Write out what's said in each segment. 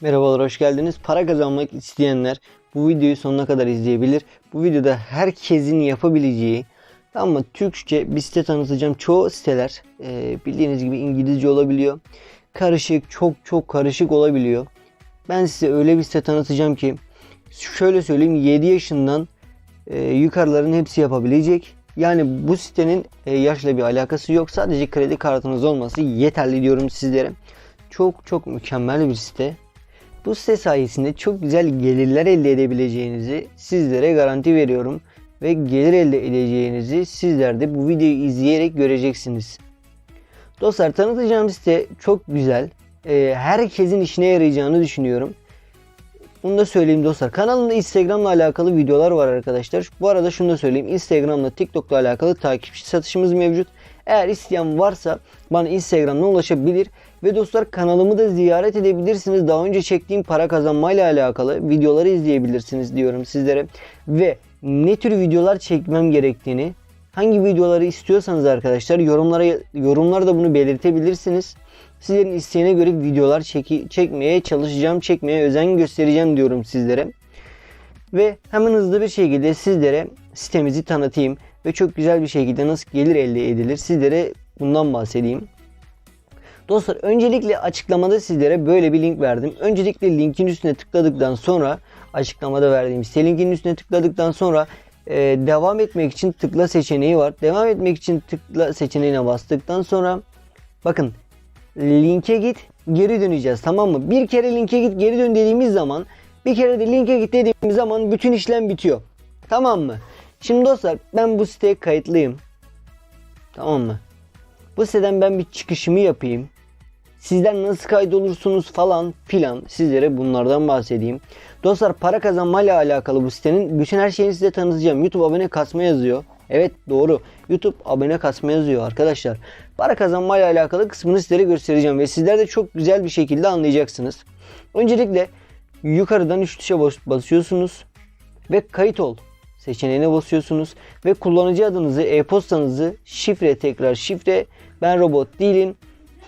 Merhabalar hoş geldiniz. Para kazanmak isteyenler bu videoyu sonuna kadar izleyebilir. Bu videoda herkesin yapabileceği tamam mı Türkçe bir site tanıtacağım. Çoğu siteler e, bildiğiniz gibi İngilizce olabiliyor. Karışık çok çok karışık olabiliyor. Ben size öyle bir site tanıtacağım ki şöyle söyleyeyim 7 yaşından e, yukarıların hepsi yapabilecek. Yani bu sitenin e, yaşla bir alakası yok. Sadece kredi kartınız olması yeterli diyorum sizlere. Çok çok mükemmel bir site. Bu site sayesinde çok güzel gelirler elde edebileceğinizi sizlere garanti veriyorum. Ve gelir elde edeceğinizi sizler de bu videoyu izleyerek göreceksiniz. Dostlar tanıtacağım site çok güzel. Ee, herkesin işine yarayacağını düşünüyorum. Bunu da söyleyeyim dostlar. Kanalımda Instagram'la alakalı videolar var arkadaşlar. Bu arada şunu da söyleyeyim. Instagram'la TikTok'la alakalı takipçi satışımız mevcut. Eğer isteyen varsa bana Instagram'dan ulaşabilir. Ve dostlar kanalımı da ziyaret edebilirsiniz. Daha önce çektiğim para kazanmayla alakalı videoları izleyebilirsiniz diyorum sizlere. Ve ne tür videolar çekmem gerektiğini, hangi videoları istiyorsanız arkadaşlar yorumlara yorumlarda bunu belirtebilirsiniz. Sizlerin isteğine göre videolar çeki, çekmeye çalışacağım, çekmeye özen göstereceğim diyorum sizlere. Ve hemen hızlı bir şekilde sizlere sitemizi tanıtayım ve çok güzel bir şekilde nasıl gelir elde edilir sizlere bundan bahsedeyim. Dostlar öncelikle açıklamada sizlere böyle bir link verdim. Öncelikle linkin üstüne tıkladıktan sonra açıklamada verdiğim site linkinin üstüne tıkladıktan sonra e, devam etmek için tıkla seçeneği var. Devam etmek için tıkla seçeneğine bastıktan sonra bakın linke git geri döneceğiz tamam mı? Bir kere linke git geri dön dediğimiz zaman bir kere de linke git dediğimiz zaman bütün işlem bitiyor. Tamam mı? Şimdi dostlar ben bu siteye kayıtlıyım. Tamam mı? Bu siteden ben bir çıkışımı yapayım. Sizler nasıl kaydolursunuz falan filan sizlere bunlardan bahsedeyim. Dostlar para kazanmayla alakalı bu sitenin bütün her şeyini size tanıtacağım. YouTube abone kasma yazıyor. Evet doğru. YouTube abone kasma yazıyor arkadaşlar. Para kazanmayla alakalı kısmını sizlere göstereceğim ve sizler de çok güzel bir şekilde anlayacaksınız. Öncelikle yukarıdan 3 tuşa bas- basıyorsunuz ve kayıt ol seçeneğine basıyorsunuz ve kullanıcı adınızı, e-postanızı, şifre tekrar şifre, ben robot değilim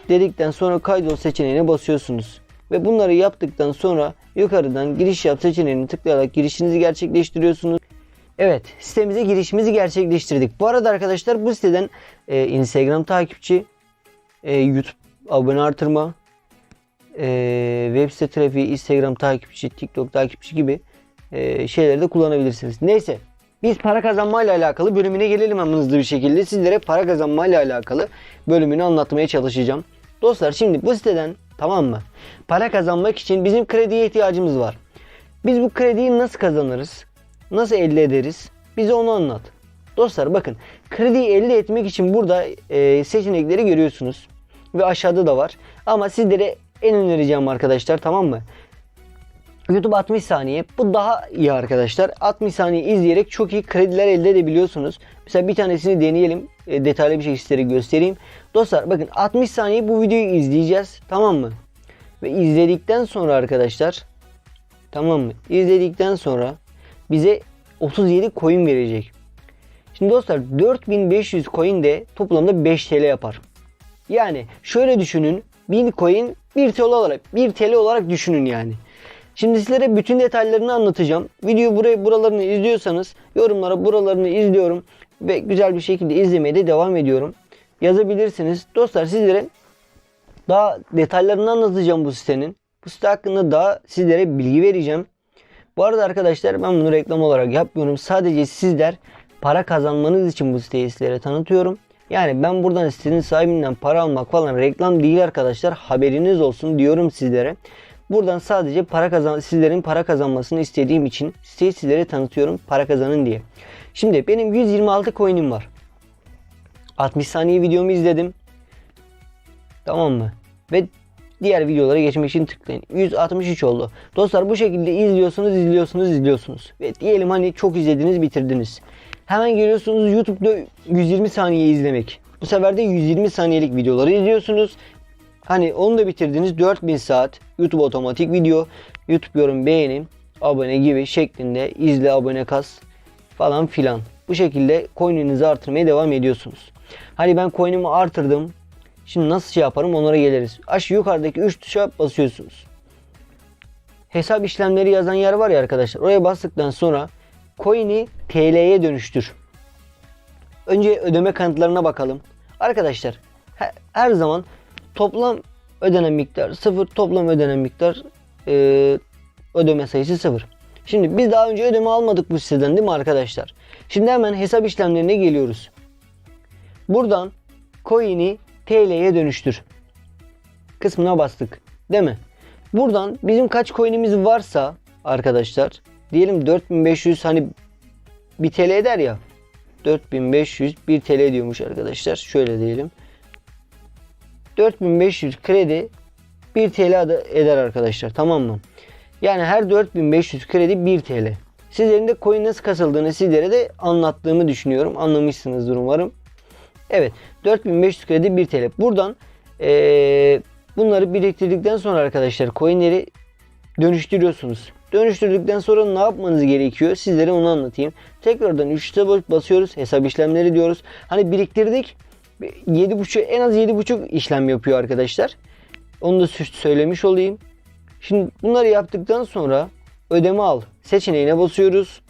dedikten sonra kaydol seçeneğine basıyorsunuz. Ve bunları yaptıktan sonra yukarıdan giriş yap seçeneğini tıklayarak girişinizi gerçekleştiriyorsunuz. Evet sitemize girişimizi gerçekleştirdik. Bu arada arkadaşlar bu siteden e, Instagram takipçi, e, YouTube abone artırma, e, web site trafiği, Instagram takipçi, TikTok takipçi gibi e, şeyleri de kullanabilirsiniz. Neyse biz para kazanmayla alakalı bölümüne gelelim hemen hızlı bir şekilde. Sizlere para kazanmayla alakalı bölümünü anlatmaya çalışacağım. Dostlar şimdi bu siteden tamam mı? Para kazanmak için bizim krediye ihtiyacımız var. Biz bu krediyi nasıl kazanırız? Nasıl elde ederiz? Bize onu anlat. Dostlar bakın krediyi elde etmek için burada e, seçenekleri görüyorsunuz. Ve aşağıda da var. Ama sizlere en önereceğim arkadaşlar tamam mı? YouTube 60 saniye. Bu daha iyi arkadaşlar. 60 saniye izleyerek çok iyi krediler elde edebiliyorsunuz. Mesela bir tanesini deneyelim. E, detaylı bir şekilde sizlere göstereyim. Dostlar bakın 60 saniye bu videoyu izleyeceğiz. Tamam mı? Ve izledikten sonra arkadaşlar tamam mı? İzledikten sonra bize 37 coin verecek. Şimdi dostlar 4500 coin de toplamda 5 TL yapar. Yani şöyle düşünün. 1000 coin 1 TL olarak 1 TL olarak düşünün yani. Şimdi sizlere bütün detaylarını anlatacağım. Video burayı buralarını izliyorsanız yorumlara buralarını izliyorum ve güzel bir şekilde izlemeye de devam ediyorum. Yazabilirsiniz. Dostlar sizlere daha detaylarını anlatacağım bu sitenin. Bu site hakkında daha sizlere bilgi vereceğim. Bu arada arkadaşlar ben bunu reklam olarak yapmıyorum. Sadece sizler para kazanmanız için bu siteyi sizlere tanıtıyorum. Yani ben buradan sitenin sahibinden para almak falan reklam değil arkadaşlar. Haberiniz olsun diyorum sizlere. Buradan sadece para kazan sizlerin para kazanmasını istediğim için siteyi sizlere tanıtıyorum para kazanın diye. Şimdi benim 126 coin'im var. 60 saniye videomu izledim. Tamam mı? Ve diğer videolara geçmek için tıklayın. 163 oldu. Dostlar bu şekilde izliyorsunuz, izliyorsunuz, izliyorsunuz. Ve diyelim hani çok izlediniz, bitirdiniz. Hemen geliyorsunuz YouTube'da 120 saniye izlemek. Bu sefer de 120 saniyelik videoları izliyorsunuz. Hani onu da bitirdiniz 4000 saat YouTube otomatik video, YouTube yorum beğeni, abone gibi şeklinde izle abone kas falan filan. Bu şekilde coin'inizi artırmaya devam ediyorsunuz. Hani ben coin'imi artırdım. Şimdi nasıl şey yaparım onlara geliriz. Aşağı yukarıdaki 3 tuşa basıyorsunuz. hesap işlemleri yazan yer var ya arkadaşlar. Oraya bastıktan sonra coin'i TL'ye dönüştür. Önce ödeme kanıtlarına bakalım. Arkadaşlar he- her zaman toplam ödenen miktar sıfır, toplam ödenen miktar e, ödeme sayısı sıfır. Şimdi biz daha önce ödeme almadık bu siteden değil mi arkadaşlar? Şimdi hemen hesap işlemlerine geliyoruz. Buradan coin'i TL'ye dönüştür kısmına bastık. Değil mi? Buradan bizim kaç coin'imiz varsa arkadaşlar diyelim 4500 hani 1 TL eder ya 4500 1 TL diyormuş arkadaşlar. Şöyle diyelim. 4500 kredi 1 TL eder arkadaşlar. Tamam mı? Yani her 4500 kredi 1 TL. Sizlerin de coin nasıl kasıldığını sizlere de anlattığımı düşünüyorum. Anlamışsınızdır umarım. Evet 4500 kredi 1 TL. Buradan eee, bunları biriktirdikten sonra arkadaşlar coinleri dönüştürüyorsunuz. Dönüştürdükten sonra ne yapmanız gerekiyor? Sizlere onu anlatayım. Tekrardan 3 basıyoruz. Hesap işlemleri diyoruz. Hani biriktirdik. 7.5 en az 7.5 işlem yapıyor arkadaşlar. Onu da söylemiş olayım. Şimdi bunları yaptıktan sonra ödeme al seçeneğine basıyoruz.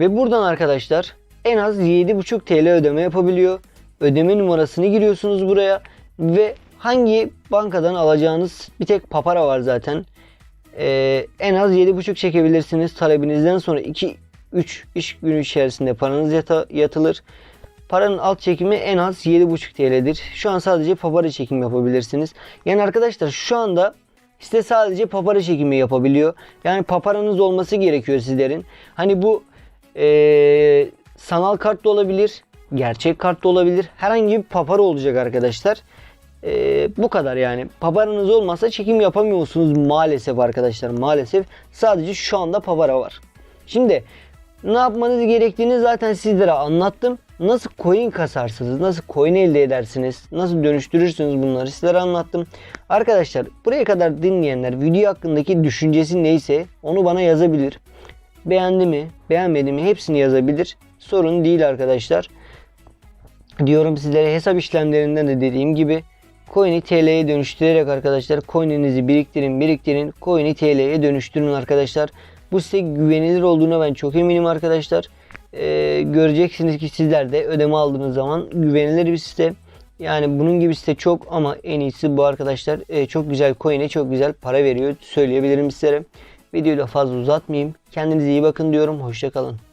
Ve buradan arkadaşlar en az 7.5 TL ödeme yapabiliyor. Ödeme numarasını giriyorsunuz buraya ve hangi bankadan alacağınız bir tek papara var zaten. Ee, en az 7.5 çekebilirsiniz. Talebinizden sonra 2-3 iş günü içerisinde paranız yata- yatılır. Paranın alt çekimi en az 7.5 TL'dir. Şu an sadece papara çekim yapabilirsiniz. Yani arkadaşlar şu anda site sadece papara çekimi yapabiliyor. Yani paparanız olması gerekiyor sizlerin. Hani bu eee, sanal kart da olabilir. Gerçek kart da olabilir. Herhangi bir papara olacak arkadaşlar. Eee, bu kadar yani. Paparanız olmazsa çekim yapamıyorsunuz maalesef arkadaşlar. Maalesef sadece şu anda papara var. Şimdi ne yapmanız gerektiğini zaten sizlere anlattım. Nasıl coin kasarsınız, nasıl coin elde edersiniz, nasıl dönüştürürsünüz bunları sizlere anlattım. Arkadaşlar buraya kadar dinleyenler video hakkındaki düşüncesi neyse onu bana yazabilir. Beğendi mi, beğenmedi mi hepsini yazabilir. Sorun değil arkadaşlar. Diyorum sizlere hesap işlemlerinden de dediğim gibi coin'i TL'ye dönüştürerek arkadaşlar coin'inizi biriktirin biriktirin coin'i TL'ye dönüştürün arkadaşlar. Bu site güvenilir olduğuna ben çok eminim arkadaşlar. Ee, göreceksiniz ki sizler de ödeme aldığınız zaman güvenilir bir site. Yani bunun gibi site çok ama en iyisi bu arkadaşlar. Ee, çok güzel coin'e çok güzel para veriyor söyleyebilirim sizlere. Videoyu da fazla uzatmayayım. Kendinize iyi bakın diyorum. Hoşçakalın.